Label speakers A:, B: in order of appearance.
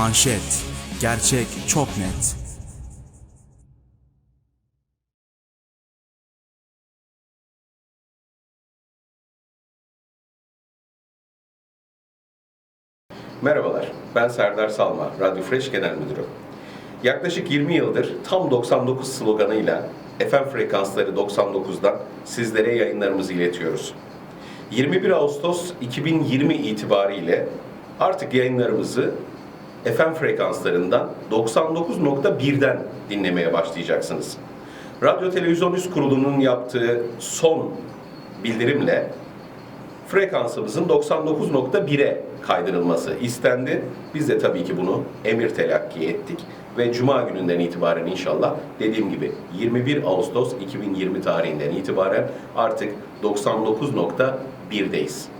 A: Manşet. Gerçek çok net.
B: Merhabalar, ben Serdar Salma, Radyo Fresh Genel Müdürü. Yaklaşık 20 yıldır tam 99 sloganıyla FM frekansları 99'dan sizlere yayınlarımızı iletiyoruz. 21 Ağustos 2020 itibariyle artık yayınlarımızı FM frekanslarından 99.1'den dinlemeye başlayacaksınız. Radyo Televizyon Üst Kurulu'nun yaptığı son bildirimle frekansımızın 99.1'e kaydırılması istendi. Biz de tabii ki bunu emir telakki ettik ve Cuma gününden itibaren inşallah dediğim gibi 21 Ağustos 2020 tarihinden itibaren artık 99.1'deyiz.